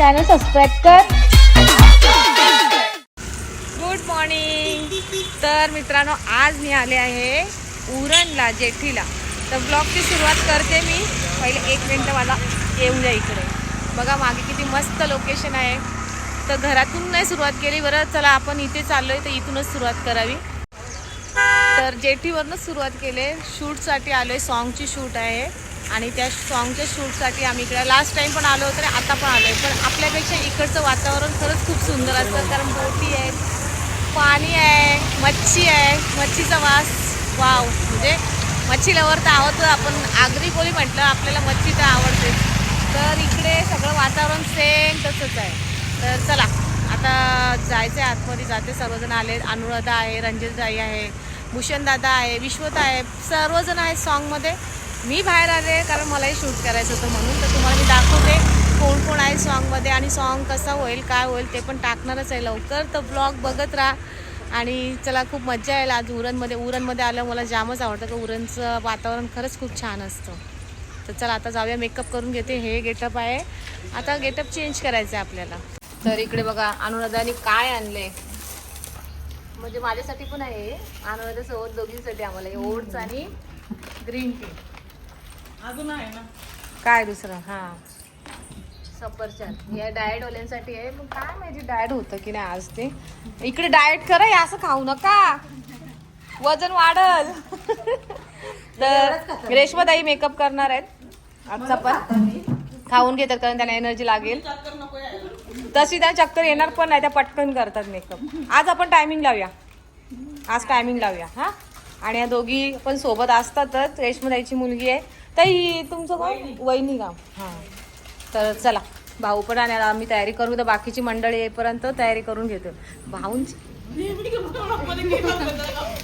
Channel subscribe कर. Good morning तर मित्रांनो आज मी आले आहे उरणला जेठीला. तर ब्लॉगची सुरुवात करते मी. पहिले एक मिनटं मला येऊ द्या इकडे. बघा मागे किती मस्त लोकेशन आहे. तर घरातून नाही सुरुवात केली. बरं चला आपण इथे चाललो आहे तर इथूनच सुरुवात करावी. तर जेठीवरूनच सुरुवात केली. शूटसाठी आलो आहे सॉन्गची शूट आहे. आणि त्या सॉन्गच्या शूटसाठी आम्ही इकडे लास्ट टाइम पण आलो होतो आता पण आलो आहे पण आपल्यापेक्षा इकडचं वातावरण खरंच खूप सुंदर असतं कारण बोटी आहेत पाणी आहे मच्छी आहे मच्छीचा वास. वाव म्हणजे मच्छी लवर तर आवडतं आपण आगरी कोळी म्हटलं आपल्याला मच्छी तर आवडते तर इकडे सगळं वातावरण सेम तसंच आहे. तर चला आता जायचं आहे आतमध्ये जाते सर्वजण आले. अनुराधा आहे रंजितताई आहे भूषणदादा आहे विश्वत आहे सर्वजण आहेत सॉन्गमध्ये मी बाहेर आले कारण मलाही शूट करायचं होतं म्हणून. तर तुम्हाला मी दाखवते कोण कोण आहे सॉन्गमध्ये आणि सॉन्ग कसा होईल काय होईल ते पण टाकणारच आहे लवकर. तर ब्लॉग बघत राहा. आणि चला खूप मजा येईल आज उरणमध्ये. उरणमध्ये आलं मला जामच आवडतं का उरणचं वातावरण खरंच खूप छान असतं. तर चला आता जाऊया मेकअप करून घेते. हे गेटअप आहे. आता गेटअप चेंज करायचं आहे आपल्याला. तर इकडे बघा अनुराधाने काय आणले? म्हणजे माझ्यासाठी पण आहे अनुराधासोबत दोघींसाठी आम्हाला हे ओट्स आणि ग्रीन टी अजून आहे ना. काय दुसरं? हां. सफरचंद. हे डाएट वाल्यांसाठी आहे. पण काय माहिती डाएट होतं की नाही आज ते? इकडे डाएट करा हे असं खाऊ नका. वजन वाढल. तर रेशमाताई मेकअप करणार आहेत. आजचा पण खाऊन घेतात कारण त्यांना एनर्जी लागेल. तशी त्या चक्कर येणार पण नाही त्या पटकन करतात मेकअप आज आपण टायमिंग लावूया. आज टायमिंग लावूया हा? आणि या दोघी पण सोबत असतातच. रेशमाताईची मुलगी आहे. ताई तुमचं गाव? वहिनी. गाव. हां. तर चला भाऊ पण आणि आम्ही तयारी करू. तर बाकीची मंडळी येईपर्यंत तयारी करून घेतो. भाऊंची? का?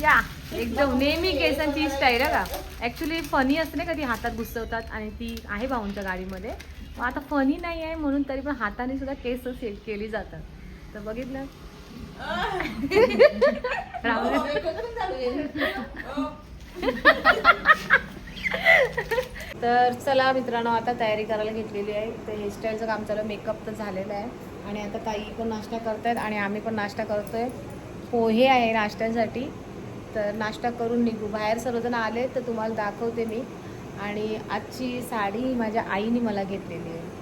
या. एकदम नेहमी केसांची स्टाईल आहे का? ऍक्च्युली फनी असते ना का? ती हातात घुसवतात आणि ती आहे भाऊंच्या गाडीमध्ये. आता फनी नाही आहे म्हणून तरी पण हाताने सुद्धा केस सेल केली जातात. तर बघितलं? तर चला मित्रांनो आता तयारी करायला घेतलेली आहे. तर हेअरस्टाईलचं काम चालू मेकअप तर झालेलं आहे. आणि आता ताई पण नाश्ता करतायत आणि आम्ही पण नाश्ता करतोय. पोहे आहे नाश्त्यासाठी. तर नाश्ता करून निघू. बाहेर सर्वजण आले तर तुम्हाला दाखवते मी. आणि आजची साडी माझ्या आईने मला घेतलेली आहे.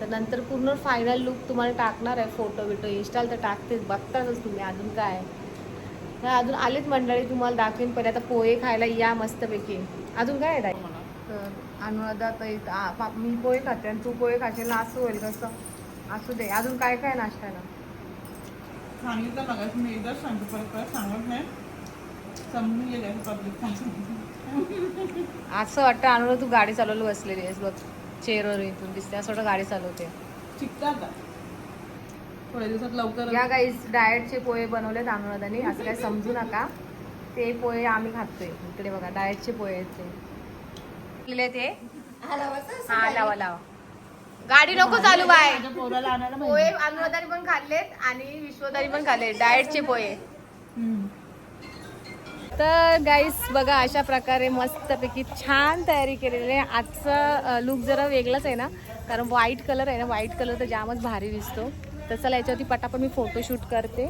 तर नंतर पूर्ण फायनल लुक तुम्हाला टाकणार आहे फोटो बिटो इन्स्टाल तर टाकतेच. बघतातच तुम्ही अजून काय तर अजून आलेच मंडळी तुम्हाला दाखवेन पहिले. आता पोहे खायला या मस्तपैकी. अजून काय आहे? तर अनुराधा पा- मी पोहे खाते आणि तू पोहे खाशील ना असं होईल कसं? असू दे. अजून काय काय नाश्त्याला? सांगितलं मग मी एकदा सांगतो परत परत सांगत नाही समजून गेले पब्लिक असं वाटतं अनुराधा तू गाडी चालवली बसलेली आहेस बघ. चेअरवर इथून दिसते. असं वाटतं गाडी चालवते. थोड्या दिवसात लवकर. या गाईस डाएटचे पोहे बनवलेत अनुराधाने असं काय समजू नका. ते पोहे आम्ही खातोय. इकडे बघा डाएटचे पोहे आहेत ते. हा लावा लावा. गाडी नको चालू बाय. पोहे अनुराधाने पण खाल्लेत आणि विश्वदानी पण खाल्ले डाएटचे पोहे. तर गाईस बघा अशा प्रकारे मस्तपैकी छान तयारी केलेली आहे. आजचा लुक जरा वेगळाच आहे ना? कारण व्हाईट कलर आहे ना? व्हाईट कलर तर जामच भारी दिसतो. तर चला याच्यावरती पटापट मी फोटोशूट करते.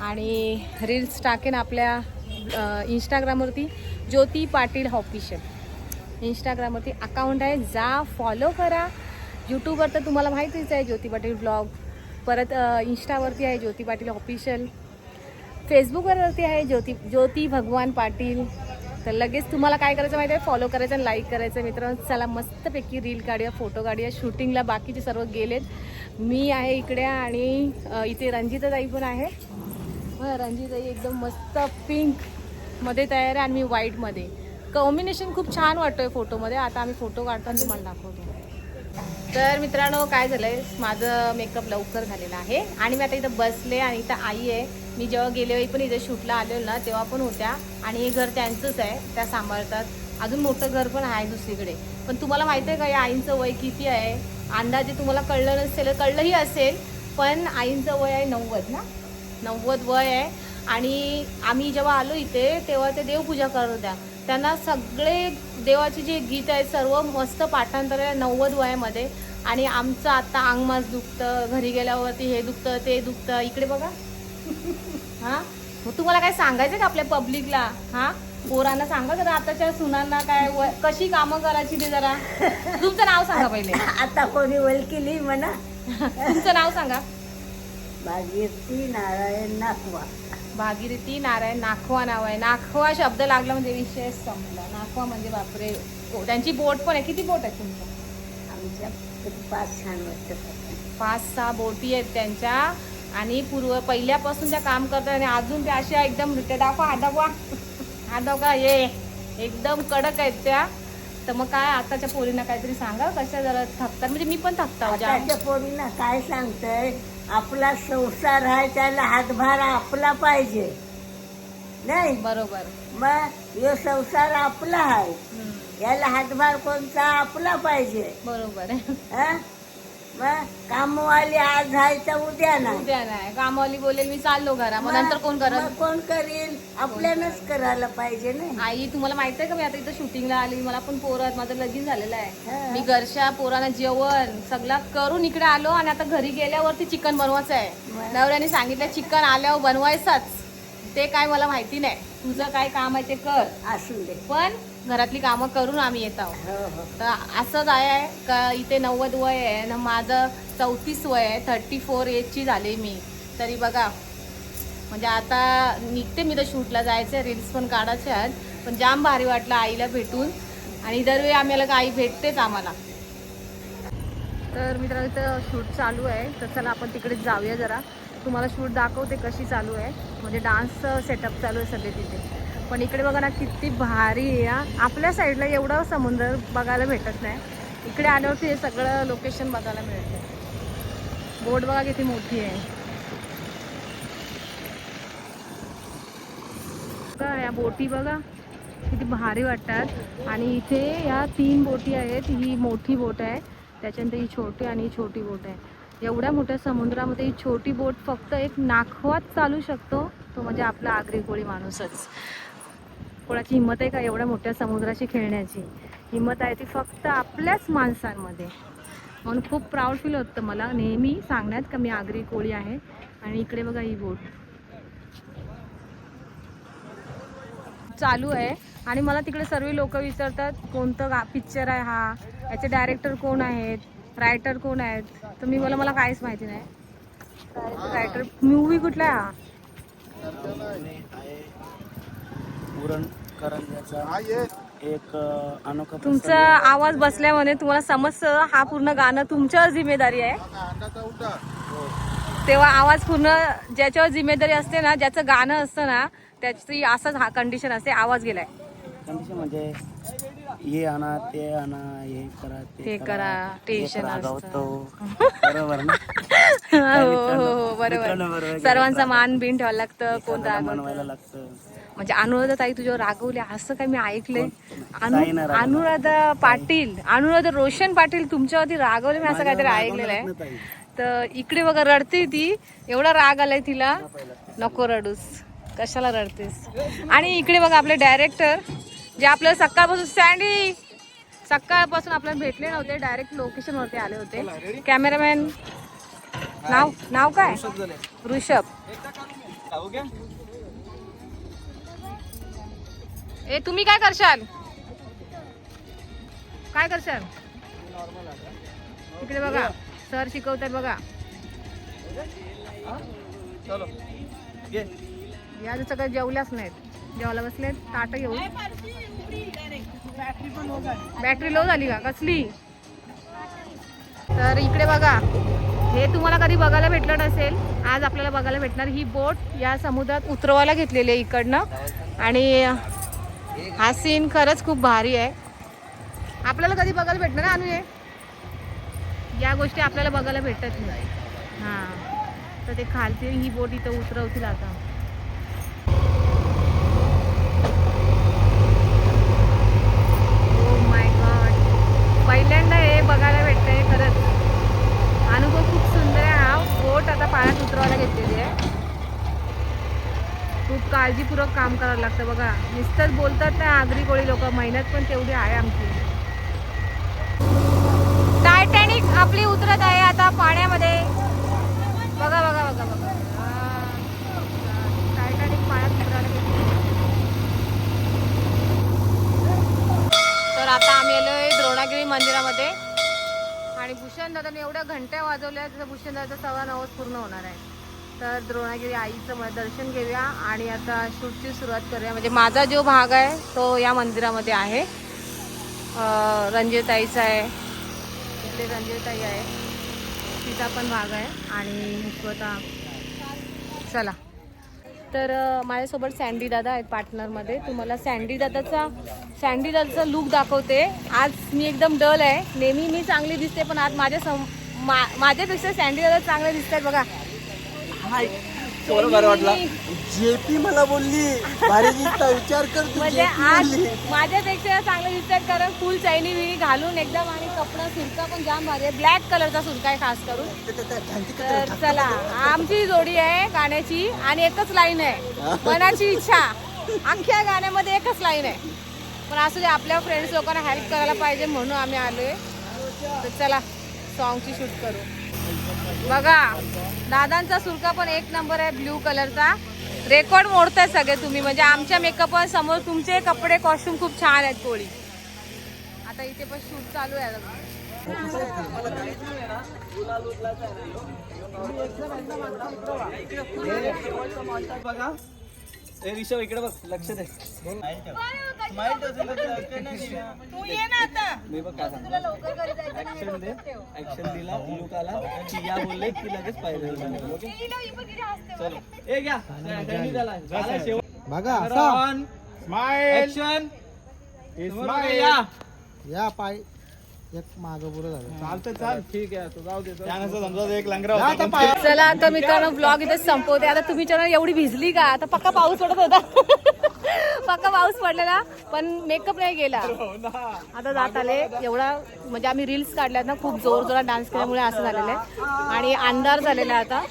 आणि रील्स टाकेन आपल्या इंस्टाग्रामवरती ज्योती पाटील ऑफिशियल इंस्टाग्रामवरती अकाउंट आहे. जा फॉलो करा. यूट्यूबवर तर तुम्हाला माहितीच आहे ज्योती पाटील ब्लॉग परत इंस्टावरती आहे ज्योती पाटील ऑफिशियल फेसबुकवरती आहे ज्योती ज्योती भगवान पाटील. तर लगेच तुम्हाला काय करायचं माहिती आहे? फॉलो करायचं आणि लाईक करायचं. मित्रांनो चला मस्तपैकी रील काढूया फोटो काढूया. शूटिंगला बाकीचे सर्व गेलेत. मी आहे इकडे आणि इथे रंजिताताई पण आहे. बरं रंजिताई एकदम मस्त पिंकमध्ये तयार आहे आणि मी व्हाईटमध्ये कॉम्बिनेशन खूप छान वाटतोय फोटोमध्ये आता आम्ही फोटो काढतो आणि तुम्हाला दाखवतो. तर मित्रांनो काय झालंय? माझं मेकअप लवकर झालेलं आहे. आणि मी आता इथं बसले आणि इथं आई आहे. मी जेव्हा गेले वेळी पण इथे शूटला आलेलो ना तेव्हा पण होत्या. आणि हे घर त्यांचंच आहे त्या सांभाळतात. अजून मोठं घर पण आहे दुसरीकडे. पण तुम्हाला माहिती आहे का या आईंचं वय किती आहे? अंदाजे तुम्हाला कळलं नसेल कळलंही असेल पण आईंचं वय आहे नव्वद ना? नव्वद वय आहे. आणि आम्ही जेव्हा आलो इथे तेव्हा ते देवपूजा करत होत्या. त्यांना सगळे देवाचे जे गीत आहे सर्व मस्त पाठांतर आहे नव्वद वयामध्ये. आणि आमचं आता अंगमास दुखतं घरी गेल्यावरती हे दुखतं ते दुखतं. इकडे बघा. हा? मग तुम्हाला काय सांगायचं का आपल्या पब्लिकला हा? पोरांना सांगा जरा आताच्या सुनांना काय व- कशी कामं करायची ते जरा? तुमचं नाव सांगा पहिले. आता कोणी वलकिली म्हणा. तुमचं नाव सांगा. भागीरथी नारायण नाकवा. भागीरथी नारायण नाखवा नाव आहे. नाखवा शब्द लागला म्हणजे विषय संपला. नाखवा म्हणजे बापरे. त्यांची बोट पण आहे. किती बोट आहे तुमच्या? आमच्या किती पाच छान वाटतं पाच सहा बोटी आहेत त्यांच्या. आणि पूर्व पहिल्यापासून त्या काम करतात आणि अजून त्या अशा एकदम दाखवा हात दाखवा. हात दाखवा ये एकदम कडक आहेत त्या. तर मग काय आताच्या पोरींना काहीतरी सांगा कशा जरा थकतात म्हणजे मी पण थकता जाम. आताच्या पोरींना काय सांगतंय? आपला संसार आहे त्याला हातभार आपला पाहिजे. नाही? बरोबर. मग यो संसार आपला आहे. याला हातभार कोणता? आपला पाहिजे. बरोबर. आहे हं? कामवाली आज तर उद्या नाही. उद्या नाही. कामवाली बोलेल मी चाललो घरा. मग नंतर कोण करत मग कोण करील? आपल्यालाच करायला पाहिजे नाही आई तुम्हाला माहीत आहे का? मी आता इथं शूटिंगला आली. मला पण पोरं आहेत. माझं लगीन झालेलं आहे. हा. मी घरच्या पोरांना जेवण सगळं करून इकडे आलो आणि आता घरी गेल्यावरती चिकन बनवायचं आहे. बरं. नवऱ्याने सांगितलं चिकन आल्यावर बनवायचंच. ते काय मला माहिती नाही. तुझं काय काम आहे ते कर. असू दे. पण घरातली कामं करून आम्ही येत आहोत. हो हो. तर असंच आहे का इथे नव्वद वय आहे आणि माझं चौतीस वय आहे. थर्टी फोर एजची झाली मी. तरी बघा म्हणजे आता निघते मी तर शूटला जायचं रील्स पण काढायचे आहेत. पण जाम भारी वाटलं आईला भेटून. आणि दरवेळी आम्हाला का आई भेटतेच आम्हाला. तर मित्रांनो इथं शूट चालू आहे. तर चला आपण तिकडे जाऊया जरा. तुम्हाला शूट दाखवते कशी चालू आहे. म्हणजे डान्स सेटअप चालू आहे सगळे तिथे. पण इकडे बघा ना किती भारी आहे हा. आपल्या साईडला एवढं समुद्र बघायला भेटत नाही. इकडे आल्यावरती हे सगळं लोकेशन बघायला मिळतं. बोट बघा किती मोठी आहे. या बोटी बघा किती भारी वाटतात. आणि इथे या तीन बोटी आहेत. ही मोठी बोट आहे. त्याच्यानंतर ही छोटी आणि ही छोटी बोट आहे. एवढ्या मोठ्या समुद्रामध्ये ही छोटी बोट फक्त एक नाखवात चालू शकतो. तो म्हणजे आपला आगरी कोळी माणूसच. कोणाची हिंमत आहे का एवढ्या मोठ्या समुद्राशी खेळण्याची? हिंमत आहे ती फक्त आपल्याच माणसांमध्ये. म्हणून खूप प्राऊड फील होतं मला. नेहमी सांगण्यात का मी आगरी कोळी आहे. आणि इकडे बघा ही बोट. चालू आहे. आणि मला तिकडे सर्व लोक विचारतात कोणतं गा पिक्चर आहे हा? याचे डायरेक्टर कोण आहेत? रायटर कोण आहेत? तर मी मला मला काहीच माहिती नाही. रायटर मूवी कुठला आहे हा? पुरण करंजाचा एक अनोखा तुमचा आवाज बसल्यामुळे तुम्हाला समजतं हा पूर्ण गाणं तुमच्यावर जिम्मेदारी आहे. तेव्हा आवाज पूर्ण ज्याच्यावर जिम्मेदारी असते ना ज्याचं गाणं असतं ना त्याची असंच हा कंडिशन असते आवाज गेलाय. कंडिशन म्हणजे हे आणा ते आणा हे करा ते करा, टेन्शन बरोबर ना? हो हो हो बरोबर. सर्वांचा मान बिन ठेवायला लागतं कोण लागतं. म्हणजे अनुराधा ताई तुझ्यावर रागवले असं काय मी ऐकलंय? अनु. अनुराधा पाटील. अनुराधा रोशन पाटील तुमच्यावरती रागवले मी असं काहीतरी ऐकलेलं आहे. तर इकडे बघा रडते ती. एवढा राग आलाय तिला. नको रडूस. कशाला रडतेस? आणि इकडे बघा आपले डायरेक्टर जे आपल्याला सकाळपासून सँडी सकाळपासून आपल्याला भेटले नव्हते डायरेक्ट लोकेशन वरती आले होते. कॅमेरामॅन नाव नाव काय? ऋषभ ए तुम्ही काय करशाल? काय करशाल? इकडे बघा. सर शिकवतात बघा. या. काही जेवल्याच नाहीत. जेवायला बसलेत. ताट घेऊन. बॅटरी लो झाली का? कसली? तर इकडे बघा. हे तुम्हाला कधी बघायला भेटलं नसेल आज आपल्याला बघायला भेटणार ही बोट या समुद्रात उतरवायला घेतलेली आहे इकडनं. आणि हा सीन खरंच खूप भारी आहे. आपल्याला कधी बघायला भेटणार अनु हे या गोष्टी आपल्याला बघायला भेटत नाही. हां. तर ते खालती ही बोट इथं उतरवतील आता. ओ माय गॉड पहिल्यांदा हे बघायला भेटतंय खरंच. अनुभव खूप सुंदर आहे. हा बोट आता पाण्यात उतरवायला घेतलेली आहे. खूप काळजीपूर्वक काम करावं लागतं बघा. नुसतंच बोलतात ना आगरी कोळी लोक मेहनत पण तेवढी आहे आमची. टायटॅनिक आपली उतरत आहे आता पाण्यामध्ये. बघा बघा बघा बघा. टायटॅनिक पाण्यात उतरायला तर आता आम्ही आलोय द्रोणागिरी मंदिरामध्ये. आणि भूषण दादाने एवढ्या घंट्या वाजवल्या तर भूषण दादा सव्वा नवस पूर्ण होणार आहे. तर द्रोणागिरी आईचं दर्शन घेऊया आणि आता शूटची सुरुवात करूया. म्हणजे माझा जो भाग आहे तो या मंदिरामध्ये आहे. अं, रंजिताईचा आहे. इकडे रंजिताई आहे. तिचा पण भाग आहे. आणि स्वतः चला. तर माझ्यासोबत सँडी दादा आहेत पार्टनरमध्ये. तुम्हाला सँडी दादाचा सँडी दादाचा लुक दाखवते. आज मी एकदम डल आहे. नेहमी मी चांगली दिसते पण आज माझ्या सम मा, माझ्यापेक्षा सँडी दादा चांगले दिसतात बघा. बरं वाटला. जेपी मला बोलली. भारी दिसता विचार कर तू म्हणजे JP आज बोलली. माझ्यापेक्षा चांगले दिसतात कारण फुल चायनी विणी घालून एकदम आणि कपडा सुरका पण जाम भारी आहे. ब्लॅक कलरचा सुरका आहे खास करून. तर चला आमची जोडी आहे गाण्याची आणि एकच लाईन आहे. मनाची इच्छा. अख्ख्या गाण्यामध्ये एकच लाईन आहे. पण असू दे आपल्या फ्रेंड्स लोकांना हेल्प करायला पाहिजे म्हणून आम्ही आलोय. तर चला. सॉन्गची शूट करू. बघा दादांचा सुरका पण एक नंबर आहे ब्ल्यू कलरचा रेकॉर्ड मोडताय सगळे तुम्ही म्हणजे आमच्या मेकअप समोर तुमचे कपडे कॉस्ट्युम खूप छान आहेत कोळी आता इथे पण शूट चालू आहे बघा. बघा ए ऋषभ इकडे बघ लक्ष दे स्माइल तू ये ना आता. मी बघ काय सांगतो. ऍक्शन दे ऍक्शन दिला लुक आला चिया बोलले की लगेच पाहिजे ओके चलो. ए घ्या. त्यांनी झाला झाला शेवट. बघा स्माइल ऍक्शन या. या पाय एक माग पुढे झालं. चालतं चाल ठीक आहे तू जाऊ दे समजा एक लंगरा चला आता मित्रांनो ब्लॉग इथे संपवते. आता तुम्ही चॅनल एवढी भिजली का? आता पक्का पाऊस पडत होता. पक्का पाऊस पडलेला पण मेकअप नाही गेला. आता जात आले. एवढा म्हणजे आम्ही रील्स काढल्यात ना खूप जोर जोरात डान्स केल्यामुळे असं झालेलं आहे. आणि अंधार झालेला आहे आता.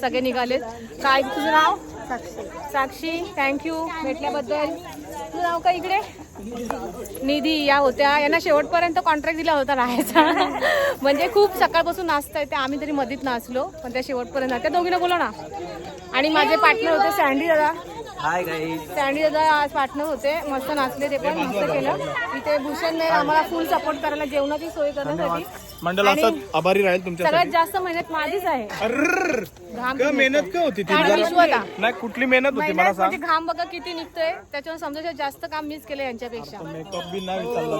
सगळे निघालेत काय तुझं नाव? साक्षी. साक्षी थँक्यू भेटल्याबद्दल. तुझं नाव का इकडे? निधी या होत्या. यांना शेवटपर्यंत कॉन्ट्रॅक्ट दिला होता राहायचा. म्हणजे खूप सकाळपासून नाचता येते आम्ही तरी मधीत नाचलो. पण त्या शेवटपर्यंत त्या दोघीनं बोला ना. आणि माझे पार्टनर होते सँडी दादा. हाय गाईज सँडी दादा आज पार्टनर होते. मस्त नाचले ते पण मस्त केलं. इथे भूषणने आम्हाला फुल सपोर्ट करायला जेवणाची सोय करण्यासाठी. मंडळ आणि असं आभारी राहील तुमच्या सगळ्यात जास्त मेहनत माझीच आहे. घाम का मेहनत का होती ती? आणि विश्वता नाही कुठली मेहनत होती? मला मेहनत सांग. म्हणजे घाम बघा किती निघतोय. त्याच्यावर समजा जास्त काम मीच केलं यांच्यापेक्षा. मेकअप बी नाही विचारलं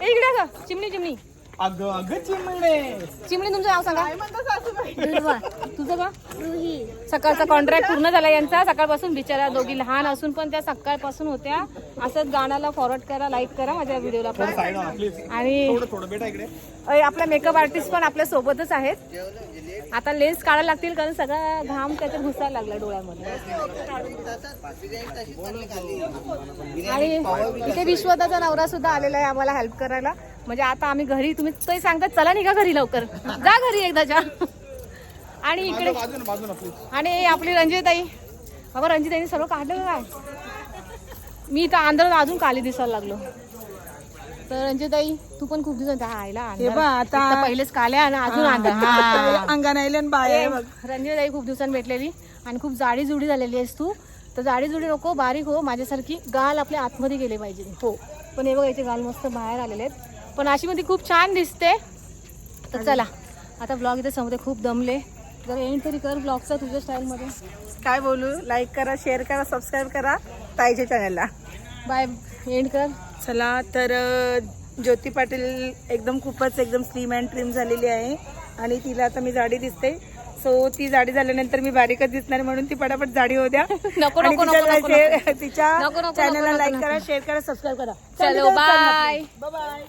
ए, इकडे का चिमणी चिमणी. अगं अगं चिमणे. चिमणी तुमचं नाव सांगा. तुझं का? सकाळचा कॉन्ट्रॅक्ट पूर्ण झाला यांचा. सकाळपासून बिचारा दोघी लहान असून पण त्या सकाळपासून होत्या. असंच गाण्याला फॉरवर्ड करा लाईक करा माझ्या व्हिडिओला पण. आणि थोडं थोडं बेटा इकडे. अय, आपल्या मेकअप आर्टिस्ट पण आपल्या सोबतच आहेत. आता लेन्स काढायला लागतील कारण सगळा घाम त्याच्यात घुसायला लागला डोळ्यामध्ये. आणि इथे विश्वदाचा नवरा सुद्धा आलेला आहे आम्हाला हेल्प करायला. म्हणजे आता आम्ही घरी तुम्ही ते सांगतात चला निघा घरी लवकर. जा घरी एकदाच्या आणि इकडे बाजून बाजून प्लीज आणि आपली रंजिताई बाबा रंजिताईने सर्व काढलं काय? मी तर आंध्रात अजून काली दिसायला लागलो. तर रंजिताई तू पण खूप दिवस बघ आता पहिलेच काल्या आणि अजून अंगण बाय आहे बघ. रंजिताई खूप दिवसांनी भेटलेली. आणि खूप जाडी जुडी झालेली आहेस तू. तर जाडी जुडी नको बारीक हो. माझ्यासारखी गाल आपल्या आतमध्ये गेले पाहिजे. हो. पण हे बघा याचे गाल मस्त बाहेर आलेले आहेत. पण अशी मध्ये खूप छान दिसते. तर चला. आता ब्लॉग इथे समोर खूप दमले. जर एंड तरी कर ब्लॉगचा तुझ्या स्टाईलमध्ये काय बोलू? लाईक करा शेअर करा सबस्क्राईब करा. ताईच्या चॅनलला बाय एंड कर. चला तर ज्योती पाटील एकदम खूपच एकदम स्लिम अँड ट्रिम झालेली आहे. आणि तिला आता मी जाडी दिसते. सो ती जाडी झाल्यानंतर मी बारीकच दिसणार म्हणून ती पटापट जाडी होत्या नको, नको, तिच्या चॅनलला लाईक. करा शेअर करा सबस्क्राईब करा. चलो बाय बाय